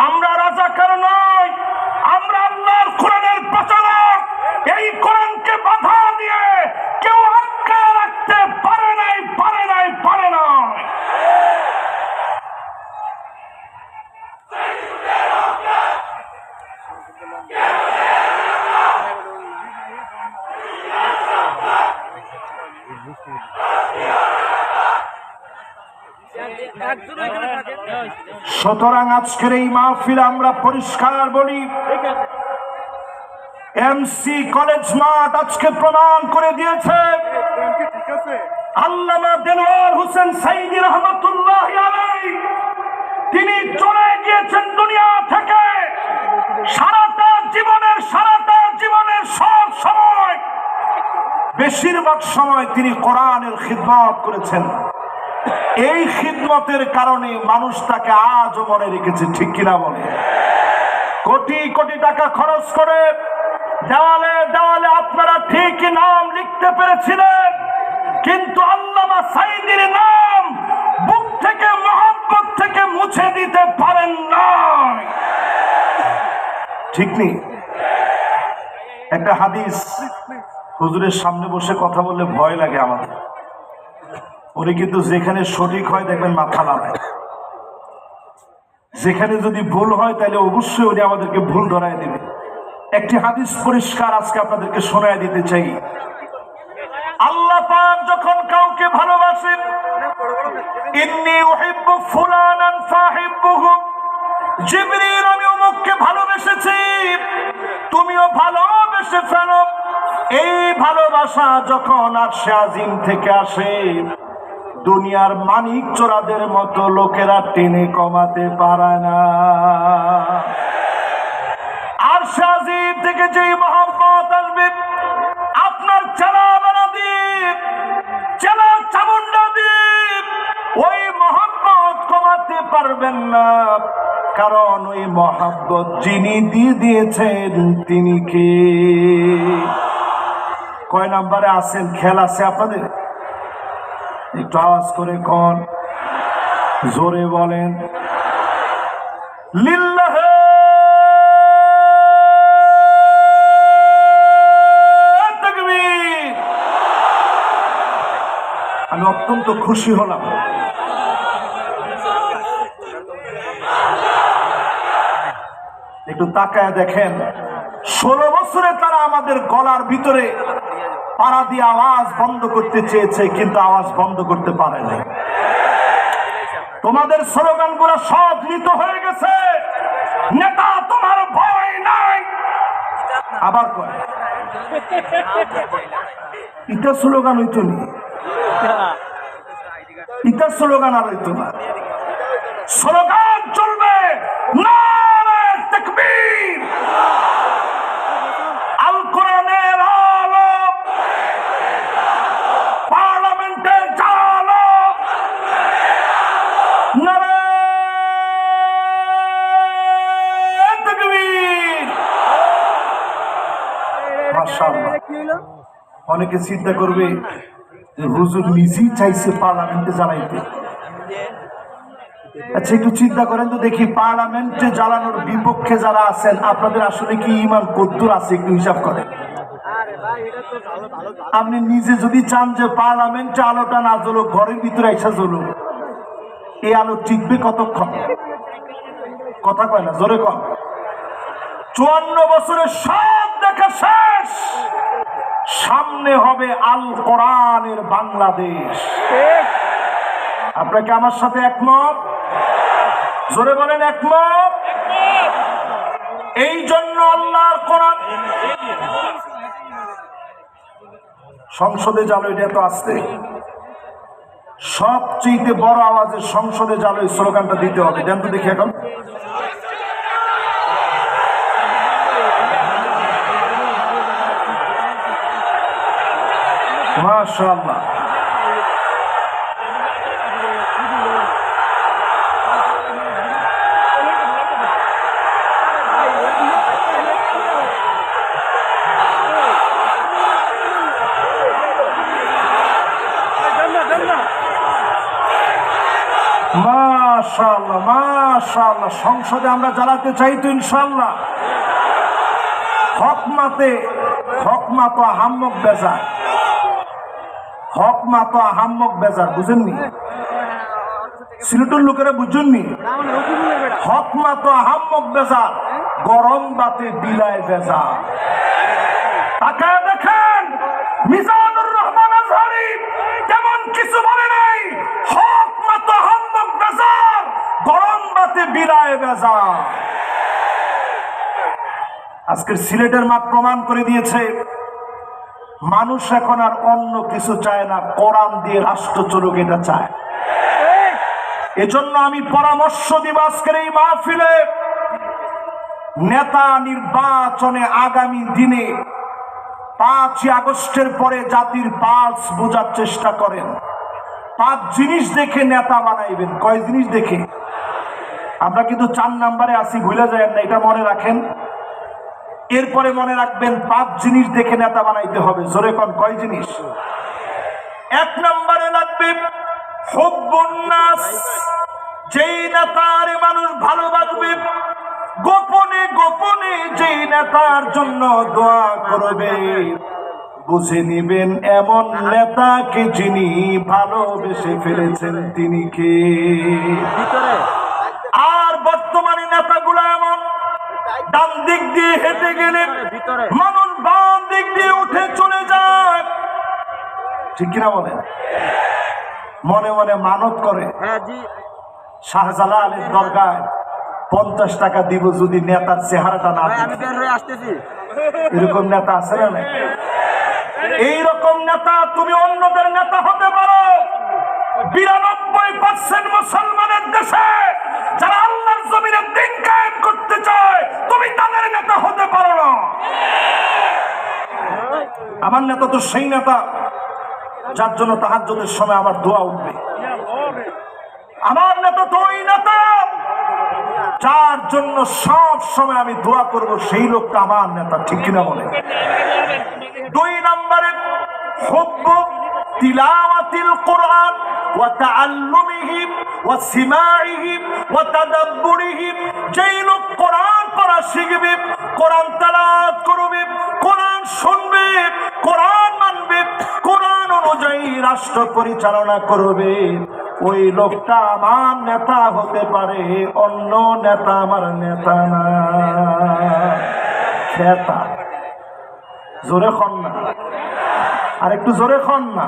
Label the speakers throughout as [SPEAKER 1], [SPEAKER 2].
[SPEAKER 1] আমরা রাজাকার নই, আমরা আল্লাহর কোরআনের প্রচারক। এই কোরআনকে বাধা দিয়ে কেউ আটকা রাখতে পারে নাই পারে নাই পারে নাই সুতরাং আজকের এই মাহফিল আমরা পরিষ্কার বলি। এমসি কলেজ মাঠ আজকে প্রমাণ করে দিয়েছে। আল্লামা দেলোয়ার হোসেন সাইদি রহমতুল্লাহ তিনি চলে গিয়েছেন দুনিয়া থেকে। সারাটা জীবনের সারাটা জীবনের সব সময়, বেশিরভাগ সময় তিনি কোরআনের খিদমত করেছেন। এই খিদমতের কারণে মানুষ তাকে আজও মনে রেখেছে, ঠিক কিনা বলে? কোটি কোটি টাকা খরচ করে দেওয়ালে দেওয়ালে আপনারা ঠিকই নাম লিখতে পেরেছিলেন, কিন্তু আল্লামা সাইদির নাম বুক থেকে, মহব্বত থেকে মুছে দিতে পারেন না ঠিক নেই? একটা হাদিস হুজুরের সামনে বসে কথা বললে ভয় লাগে আমাদের। উনি কিন্তু যেখানে সঠিক হয় দেখবেন মাথা নামায় যেখানে যদি ভুল হয় তাহলে অবশ্যই উনি আমাদেরকে ভুল ধরায় দেবে। একটি হাদিস পরিষ্কার আজকে আপনাদেরকে শোনায় দিতে চাই। আল্লাহ পাক যখন কাউকে ভালোবাসেন, ইন্নি উহিব্বু ফুলানান ফাহিব্বুহু জিবরিল, আমি ভালোবেসেছি, তুমিও ভালোবেসে ফেলো। এই ভালোবাসা যখন আর আজিম থেকে আসে দুনিয়ার মানিক চোরাদের মতো লোকেরা টেনে কমাতে পারে না। আর শাহিদ থেকে যে মহব্বত আসবে, আপনার চেলা বেড়া দ্বীপ, চেলা চামুন্ডা দ্বীপ, ওই মহব্বত কমাতে পারবেন না। কারণ ওই মহাব্বত যিনি দিয়ে দিয়েছেন, তিনি কে? কয় নাম্বারে আছেন খেল আছে আপনাদের? একটু আওয়াজ করে কন। জোরে বলেন আমি অত্যন্ত খুশি হলাম। একটু তাকায় দেখেন, ষোলো বছরে তারা আমাদের গলার ভিতরে পাড়া দিয়ে আওয়াজ বন্ধ করতে চেয়েছে, কিন্তু আওয়াজ বন্ধ করতে পারে না তোমাদের স্লোগানগুলো সব মৃত হয়ে গেছে। নেতা, তোমার ভয় নাই। আবার ইটা স্লোগান হইতো নি? ইটা স্লোগান আর হইতো না। স্লোগান অনেকে চিন্তা করবে হুজুর নিজেই চাইছে পার্লামেন্টে জ্বালাইতে। আচ্ছা একটু চিন্তা করেন তো দেখি, পার্লামেন্টে জ্বালানোর বিপক্ষে যারা আছেন, আপনাদের আসলে কি ইমান কদ্দুর আছে? একটু হিসাব করেন। আপনি নিজে যদি চান যে পার্লামেন্টে আলোটা না জ্বলো ঘরের ভিতরে এসে জ্বলো এই আলো টিকবে কতক্ষণ? কথা কয় না, জোরে কম চুয়ান্ন বছরের সব দেখা শেষ! সামনে হবে আল কোরআনের বাংলাদেশ। আপনাকে আমার সাথে একমত? জোরে বলেন একমত? এই জন্য আল্লাহর কোরআন সংসদে জালো, এটা তো আসতে সবচেয়ে বড় আওয়াজে সংসদে এই স্লোগানটা দিতে হবে। দেন তো দেখি এখন। মাশাআল্লাহ। মাশাআল্লাহ সংসদে আমরা জ্বালাতে চাই তো ইনশাল্লাহ হক মাতে হক মাতো হাম্মক বেজার হক মা তো হাম্মক বেজার, বুঝেননি? সিলেটের লোকেরা বুঝুননি? হক মাতো হাম্মক বেজার, গরম বাতে বিলায় বেজার। তাকায় দেখেন, মিজানুর রহমান আজহারি তেমন কিছু বলে নাই। হক মতো হাম্মক বেজার, গরম বাতে বিলায় বেজার। আজকের সিলেটের মাঠ প্রমাণ করে দিয়েছে মানুষ এখন আর অন্য কিছু চায় না, কোরআন দিয়ে রাষ্ট্র চলুক এটা চায়। এজন্য আমি পরামর্শ দিব আজকের এই মাহফিলে, নেতা নির্বাচনে আগামী দিনে পাঁচই আগস্টের পরে জাতির পাঁচ বোঝার চেষ্টা করেন। পাঁচ জিনিস দেখে নেতা বানাইবেন। কয় জিনিস দেখে? আমরা কিন্তু চার নাম্বারে আসি ভুলে যায় না, এটা মনে রাখেন। এরপরে মনে রাখবেন পাঁচ জিনিস দেখে নেতা বানাইতে হবে। জোরে কন কয় জিনিস? এক নম্বরে লাগবে যেই নেতার মানুষ ভালোবাসবে গোপনে গোপনে যেই নেতার জন্য দোয়া করবে বুঝে নিবেন এমন নেতাকে যিনি ভালোবেসে ফেলেছেন তিনি কে? আর বর্তমানে নেতাগুলো এমন ডান দিক দিয়ে হেঁটে গেলে মানুষ বাম দিক দিয়ে উঠে চলে যায়। ঠিক কিনা বলেন? মনে মনে মানত করে।
[SPEAKER 2] হ্যাঁ
[SPEAKER 1] শাহজালালের দরগায় পঞ্চাশ টাকা দিব যদি নেতার চেহারাটা না এরকম নেতা আছে না এইরকম নেতা তুমি অন্যদের নেতা হতে পারো। বিরানব্বই পার্সেন্ট মুসলমানের দেশে যারা আল্লাহর জমিনে দিন কায়েম করতে চায়, তুমি তাদের নেতা হতে পারো না। আমার নেতা তো সেই নেতা যার জন্য তাহাজ্জুদের সময় আমার দোয়া উঠবে। আমার নেতা তো ওই নেতা যার জন্য সব সময় আমি দোয়া করব, সেই লোকটা আমার নেতা, ঠিক কিনা বলে? দুই নম্বরে হুব্ব তাআল্লুমিহি ওয়া সিমাইহি ওয়া তাদাব্বুরিহি যেই লোক কোরআন পড়া শিখবে, কোরআন তেলাওয়াত করবে, কোরআন শুনবে, কোরআন মানবে, কোরআন অনুযায়ী রাষ্ট্র পরিচালনা করবে। ওই লোকটা আমার নেতা হতে পারে, অন্য নেতা আমার নেতা না। খেতা। জোরে খন না। আর একটু জোরে খন না।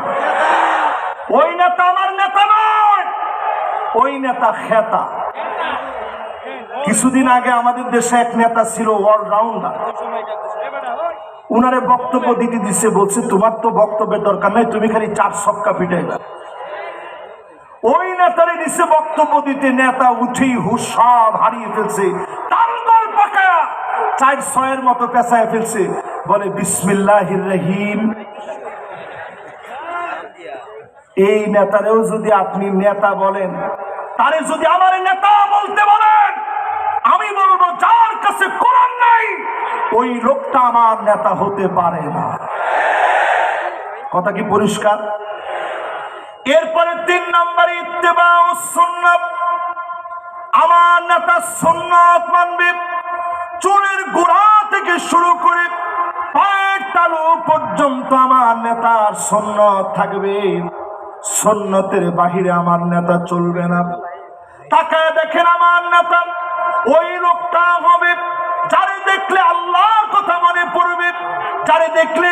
[SPEAKER 1] ওই নেতা আমার নেতা নয়। ওই নেতা খেতা। কিছুদিন আগে আমাদের দেশে এক নেতা ছিল অলরাউন্ডার উনারে বক্তব্য দিতে দিচ্ছে বলছে, তোমার তো বক্তব্যের দরকার নাই, তুমি খালি চার সবকা পিটাইবা ওই নেতারে দিচ্ছে বক্তব্য দিতে, নেতা উঠেই হুশ হারিয়ে ফেলছে তালগল পাকা, চার ছয়ের মতো পেঁচায় ফেলছে। বলে, বিসমিল্লাহির রহিম। এই নেতারেও যদি আপনি নেতা বলেন, তারে যদি আমার নেতা বলতে বলেন, আমি বলব, যার কাছে কোরআন নাই, ওই লোকটা আমার নেতা হতে পারে না। কথা কি পরিষ্কার? এরপরে তিন নম্বর ইত্তেবা ও সুন্নাত। আমার নেতা সুন্নত মানবে, চুলের গোড়া থেকে শুরু করে পায়ের তালু পর্যন্ত আমার নেতার সুন্নত থাকবে। সুন্নতের বাহিরে আমার নেতা চলবে না। তাকায় দেখেন আমার নেতা, ওই লোকটা হবে, যারে দেখলে আল্লাহর কথা মনে পড়বে, যারে দেখলে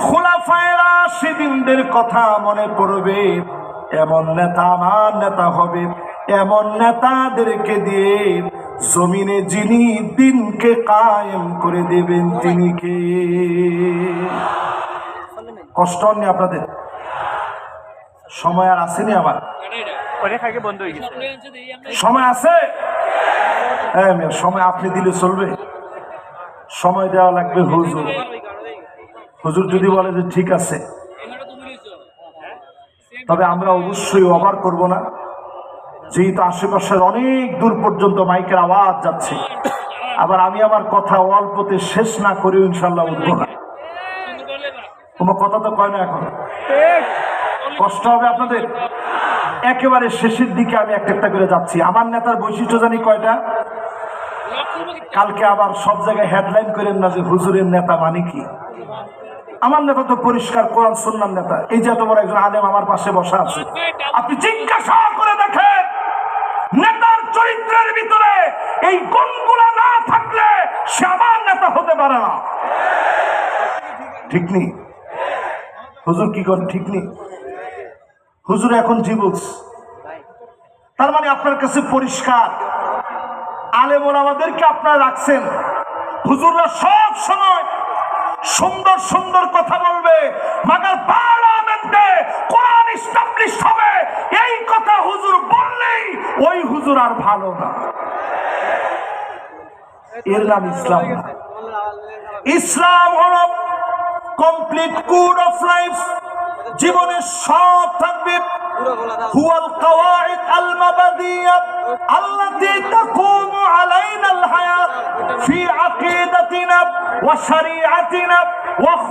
[SPEAKER 1] খোলাফায়রা সেদিনদের কথা মনে পড়বে। এমন নেতা আমার নেতা হবে, এমন নেতাদেরকে দিয়ে জমিনে যিনি দিনকে কায়েম করে দেবেন, তিনি কে? কষ্ট হননি আপনাদের? সময় আর আসেনি আমার সময় আছে? হ্যাঁ মেয়ে, সময় আপনি দিলে চলবে। সময় দেওয়া লাগবে হুজুর। হুজুর যদি বলে যে ঠিক আছে তবে আমরা অবশ্যই অবার করব না। যেহেতু আশেপাশের অনেক দূর পর্যন্ত মাইকের আওয়াজ যাচ্ছে আবার আমি আমার কথা অল্পতে শেষ না করে ইনশাল্লাহ উঠবো না। তোমার কথা তো কয় না এখন? কষ্ট হবে আপনাদের? একেবারে শেষের দিকে আমি একটা একটা করে যাচ্ছি। আমার নেতার বৈশিষ্ট্য জানি কয়টা? কালকে আবার সব জায়গায় হেডলাইন করেন না যে হুজুরের নেতা মানে কি? আমার নেতা তো পরিষ্কার কোরআন, সুন্নার নেতা। এই যে এত বড় একজন আলেম আমার পাশে বসা আছে। আপনি জিজ্ঞাসা করে দেখেন, নেতার চরিত্রের ভিতরে এই গুণগুলা না থাকলে সে আমার নেতা হতে পারে না। ঠিক নেই? হুজুর কি করেন? ঠিক নেই? হুজুর, এখন জীবস তার মানে আপনার কাছে পরিষ্কার। আলেমন আমাদেরকে আপনারা রাখছেন। হুজুররা সব সময় সুন্দর সুন্দর কথা বলবে, মাগার পার্লামেন্টে কোরআন ইস্টাবলিশ হবে। এই কথা হুজুর বললেই ওই হুজুর আর ভালো না। এর নাম ইসলাম। ইসলাম হল কমপ্লিট কুড অফ লাইফ জীবনের সব থাকবে হুয়াল কাওয়াইদ আল মাবাদিয়াত আল্লাতি তাকুমু আলাইনা আল হায়াত ফি আকীদাতিনা ওয়া শারিআতিনা ওয়া